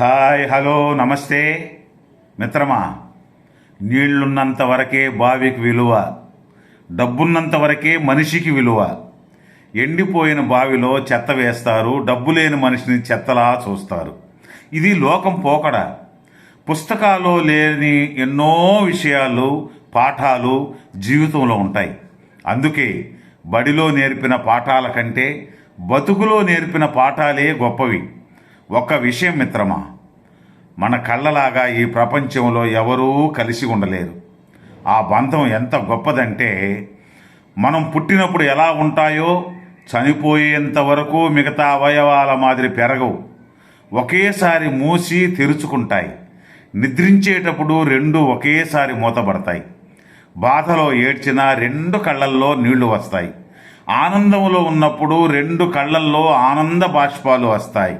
Hi hello నమస్తే. మిత్రమా నీళ్ళున్నంత వరకే బావికి విలువ డబ్బున్నంత వరకే మనిషికి విలువ. ఎండిపోయిన బావిలో చెత్త వేస్తారు డబ్బు లేని మనిషిని చెత్తలా చూస్తారు. ఇది లోకం పోకడ. పుస్తకాల్లో లేని ఎన్నో విషయాలు పాఠాలు జీవితంలో ఉంటాయి. అందుకే బడిలో నేర్పిన పాఠాల కంటే బతుకులో నేర్పిన పాఠాలే గొప్పవి. ఒక్క విషయం మిత్రమా? మన కళ్ళలాగా ఈ ప్రపంచంలో ఎవరూ కలిసి ఉండలేరు. ఆ బంధం ఎంత గొప్పదంటే మనం పుట్టినప్పుడు ఎలా ఉంటాయో చనిపోయేంత వరకు మిగతా అవయవాల మాదిరి పెరగవు. ఒకేసారి మూసి తెరుచుకుంటాయి. నిద్రించేటప్పుడు రెండు ఒకేసారి మూతబడతాయి బాధలో ఏడ్చినా రెండు కళ్ళల్లో నీళ్ళు వస్తాయి. ఆనందంలో ఉన్నప్పుడు రెండు కళ్ళల్లో ఆనంద బాష్పాలు వస్తాయి.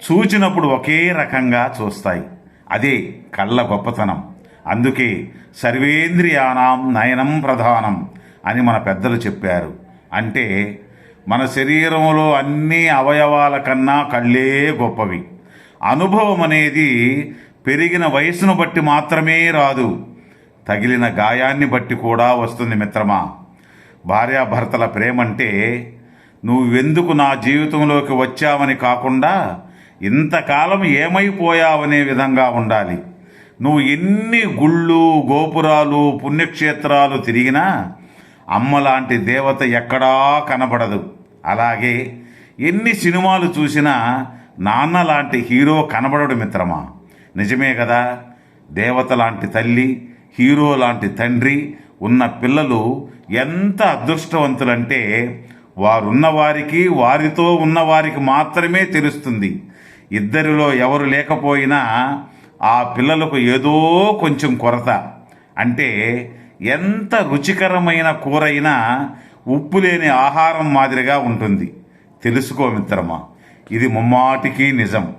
చూచినప్పుడు ఒకే రకంగా చూస్తాయి. అదే కళ్ళ గొప్పతనం. అందుకే సర్వేంద్రియానాం నయనం ప్రధానం అని మన పెద్దలు చెప్పారు. అంటే మన శరీరంలో అన్ని అవయవాల కన్నా కళ్ళే గొప్పవి. అనుభవం అనేది పెరిగిన వయసును బట్టి మాత్రమే రాదు. తగిలిన గాయాన్ని బట్టి కూడా వస్తుంది మిత్రమా. భార్యాభర్తల ప్రేమంటే నువ్వెందుకు నా జీవితంలోకి వచ్చావని కాకుండా ఇంతకాలం ఏమైపోయావనే విధంగా ఉండాలి. నువ్వు ఎన్ని గుళ్ళు గోపురాలు పుణ్యక్షేత్రాలు తిరిగినా అమ్మలాంటి దేవత ఎక్కడా కనబడదు. అలాగే ఎన్ని సినిమాలు చూసినా నాన్న లాంటి హీరో కనబడడు మిత్రమా. నిజమే కదా దేవత లాంటి తల్లి హీరో లాంటి తండ్రి ఉన్న పిల్లలు ఎంత అదృష్టవంతులంటే వారున్న వారికి వారితో ఉన్నవారికి మాత్రమే తెలుస్తుంది. ఇద్దరిలో ఎవరు లేకపోయినా ఆ పిల్లలకు ఏదో కొంచెం కొరత. అంటే ఎంత రుచికరమైన కూరైనా ఉప్పు లేని ఆహారం మాదిరిగా ఉంటుంది. తెలుసుకో మిత్రమా ఇది ముమ్మాటికి నిజం.